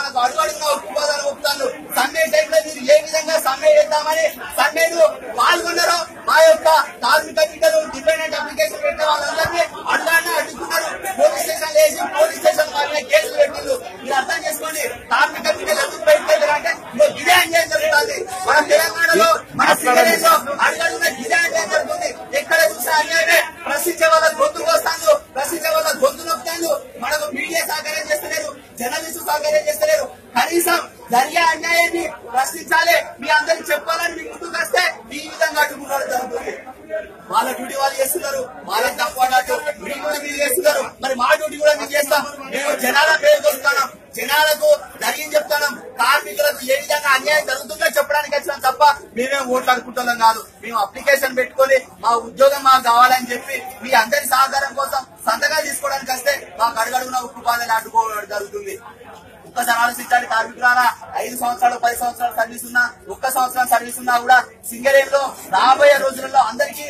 మనకు అడుగు అడుగున ఒప్పుకోదాలు ఒప్పుతాను. సమ్మె టైంలో మీరు ఏ విధంగా సమ్మె చేద్దామని సమ్మెను పాల్గొన్నారో మా యొక్క కార్మిక బిడ్డలు డిపెండెంట్ అప్లికేషన్ పెట్టిన వాళ్ళందరినీ అడ్డాన్ని అడ్డుకున్నారు. పోలీస్ స్టేషన్ వేసి పోలీస్ స్టేషన్ వాళ్ళ కేసులు పెట్టిండ్రు. మీరు అర్థం చేసుకోండి కార్మిక బిడ్డలు ఎందుకు బయటకు వెళ్ళారంటే ఇగో ఇదే అన్యాయం జరుగుతుంది. మన తెలంగాణలో మన సింగరేజ్లో అడుగడుగున ఇదే అన్యాయం జరుగుతుంది. ఎక్కడ చూసినా అన్యాయమే. ప్రశ్నించే వాళ్ళ గొంతు వస్తాను ప్రశ్నించే వాళ్ళ గొంతు నొక్కుతాను మనకు మీడియా సహకారం చేస్తలేరు. జర్నలిస్టు సహకారం చేస్తలేరు. జరిగే అన్యాయాన్ని ప్రశ్నించాలి మీ అందరికి చెప్పాలని మీ ముందుకు వస్తే ఈ విధంగా అడ్డుకున్నారు జరుగుతుంది వాళ్ళ డ్యూటీ వాళ్ళు చేస్తున్నారు. వాళ్ళకి తక్కువ అన్నట్టు మీ కూడా మీరు చేస్తున్నారు. మరి మా డ్యూటీ కూడా మేము చేస్తాం. మేము జనాల పేరు కొడుతున్నాం. జనాలకు జరిగింది చెప్తున్నాం. కార్మికులకు ఏ విధంగా అన్యాయం జరుగుతుందో చెప్పడానికి వచ్చినాం తప్ప మేమేం ఓట్లు అనుకుంటున్నాం కాదు. మేము అప్లికేషన్ పెట్టుకొని మా ఉద్యోగం మాకు కావాలని చెప్పి మీ అందరి సహకారం కోసం సంతకాలు తీసుకోవడానికి వస్తే మాకు అడుగడుగున ఉక్కు బాధలు అడ్డుకోవడం జరుగుతుంది. ఒక్కసారి ఆలోచించండి కార్మికులారా ఐదు సంవత్సరాలు పది సంవత్సరాలు సర్వీస్ ఉన్నా ఒక్క సంవత్సరం సర్వీస్ ఉన్నా కూడా సింగరేణ్లో రాబోయే రోజులలో అందరికీ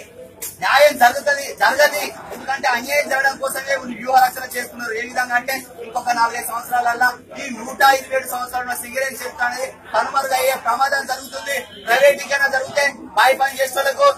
న్యాయం జరుగుతుంది జరగది. ఎందుకంటే అన్యాయం జరగడం కోసమే వీళ్ళు వ్యూహ రచన చేస్తున్నారు. ఏ విధంగా అంటే ఇంకొక నాలుగైదు సంవత్సరాలల్లా ఈ నూట ఇరవై ఏడు సంవత్సరాల సింగరేజ్ క్షేత్రం అనేది కనుమరుగయ్యే ప్రమాదం జరుగుతుంది. ప్రైవేటీకరణ జరిగితే బాయి పని చేసేందుకు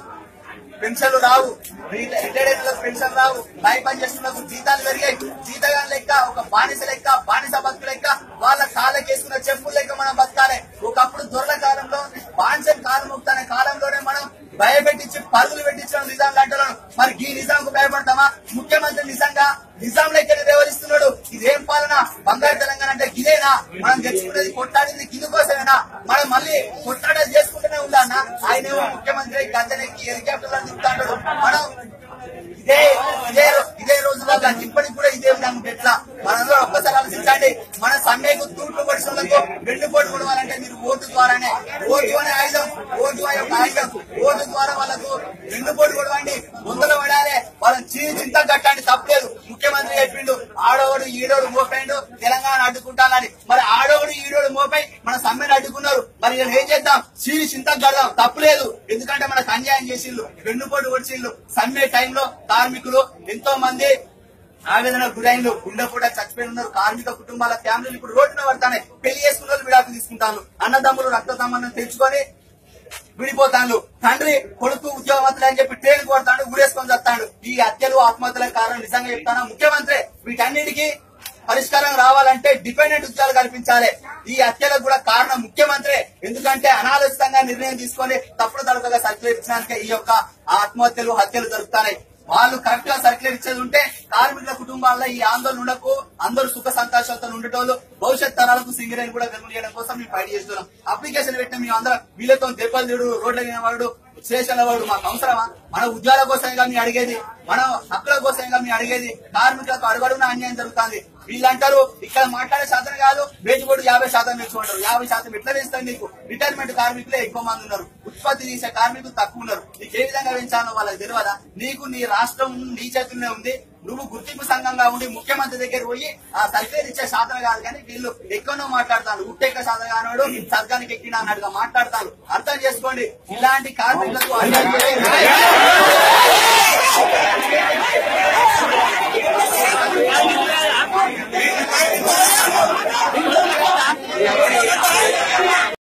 పెన్షన్లు రావు. రిటైర్డ్ పెన్షన్ రావు బాయి పని చేస్తున్న జీతాలు పెరిగాయి. జీతగా లెక్క ఒక బానిస లెక్క బానిస బతుకు లెక్క వాళ్ళ కాళ్ళకి వేసుకున్న చెప్పులు లెక్క మనం బతకాలి. ఒకప్పుడు దొరల కాలంలో బాన్సం కాలం ముక్తనే కాలంలోనే మనం భయపెట్టించి పరుగులు పెట్టించడం నిజాం లాంటి మరి ఈ నిజాంకు భయపడతామా? ముఖ్యమంత్రి నిజంగా నిజాం లెక్క వ్యవహరిస్తున్నాడు. ఇది పాలన బంగారు తెలంగాణ అంటే ఇదేనా మనం తెచ్చుకునేది కొట్టాడింది కింద కోసమేనా మనం మళ్ళీ కొట్టాడ చేసుకుంటూనే ఉందన్న ఆయనేమో ముఖ్యమంత్రి గద్దెనెక్కి హెలికాప్టర్ చెప్తాడు మనం ఇదే ఇదే ఇదే రోజుల్లో కానీ ఇప్పటికి కూడా ఇదే ఉన్నాము ఎట్లా మనందరూ ఒక్కసారి ఆలోచించండి. మన సమ్మెకు తూట్లు పడుతున్నందుకు వెండి పోటు కొడవాలంటే మీరు ఓటు ద్వారానే. ఓటు అనే ఆయుధం ఓటు అనే ఒక ఆయుధం. ఓటు ద్వారా వాళ్ళకు రెండు పోటు కొడవండి ముందర పడాలి. వాళ్ళని చిన్న చింత కట్టండి తప్పలేదు. ముఖ్యమంత్రి చెప్పిండు ఆడోడు ఈడోడు మోపాడు తెలంగాణ అడ్డుకుంటానని. మరి ఆడోడు ఈడోడు మోపై మన సమ్మెను అడ్డుకున్నారు. మరి వీళ్ళు ఏం చేద్దాం? సీని చింత కడదాం. తప్పులేదు ఎందుకంటే మనకు అన్యాయం చేసిండ్రు. వెన్నుపోటు వచ్చిండ్రు సమ్మె టైంలో కార్మికులు ఎంతో మంది ఆవేదన గురైన గుండె కూడా చచ్చిపోయి ఉన్నారు. కార్మిక కుటుంబాల ఫ్యామిలీలు ఇప్పుడు రోడ్డున పడతానే. పెళ్ళి చేసుకున్న వాళ్ళు విడాకులు తీసుకుంటాను అన్నదమ్ములు రక్త సంబంధం తెచ్చుకొని విడిపోతాడు. తండ్రి కొడుకు ఉద్యోగవంతులు అని చెప్పి ట్రైన్ కొడతాడు ఊరేసుకొని చస్తాడు. ఈ హత్యలు ఆత్మహత్యలకు కారణం నిజంగా చెప్తాను? ముఖ్యమంత్రి వీటన్నిటికీ పరిష్కారం రావాలంటే డిపెండెంట్ ఉద్యోగాలు కల్పించాలి. ఈ హత్యలకు కూడా కారణం ముఖ్యమంత్రి. ఎందుకంటే అనాలోచితంగా నిర్ణయం తీసుకొని తప్పుడు తడకగా సర్క్యులేట్ ఇచ్చినాకే ఈ యొక్క ఆత్మహత్యలు హత్యలు జరుగుతాయి వాళ్ళు కరెక్ట్గా సర్క్యులర్ ఇచ్చేది ఉంటే కార్మికుల కుటుంబాల్లో ఈ ఆందోళన ఉండకు. అందరూ సుఖ సంతోషాలతో ఉండేటోళ్ళు. భవిష్యత్ తరాలకు సింగరేణి కూడా వెలుగు చేయడం కోసం మేము ఫైట్ చేస్తున్నాం. అప్లికేషన్ పెట్టిన మేము అందరం వీళ్ళతో దెబ్బలు తీడు రోడ్ల వాడు స్టేషన్ల వాడు మాకు అవసరమా? మన ఉద్యోగాల కోసమేగా మీ అడిగేది? మన హక్కుల కోసమేగా మీ అడిగేది? కార్మికులకు అడుగడుగున అన్యాయం జరుగుతుంది. వీళ్ళంటారు ఇక్కడ మాట్లాడే శాతం కాదు వేజిపోటు యాభై శాతం పెంచుకుంటారు. యాభై శాతం ఎట్లా పెంచుతారు నీకు? రిటైర్మెంట్ కార్మికులే ఎక్కువ మంది ఉన్నారు. ఉత్పత్తి చేసే కార్మికులు తక్కువ ఉన్నారు. నీకు ఏ విధంగా పెంచాలో వాళ్ళకి తెలియదా? నీకు నీ రాష్ట్రం నీ చేతుల్లోనే ఉంది. నువ్వు గుర్తింపు సంఘంగా ఉండి ముఖ్యమంత్రి దగ్గర పోయి ఆ సర్వేర్ ఇచ్చే సాధన కాదు కానీ వీళ్ళు ఎక్కడో మాట్లాడతాను ఉట్టెక్క సాధన కానివాడు సర్గానికి ఎక్కిన అన్నట్టుగా మాట్లాడతాను అర్థం చేసుకోండి. ఇలాంటి కార్మికులకు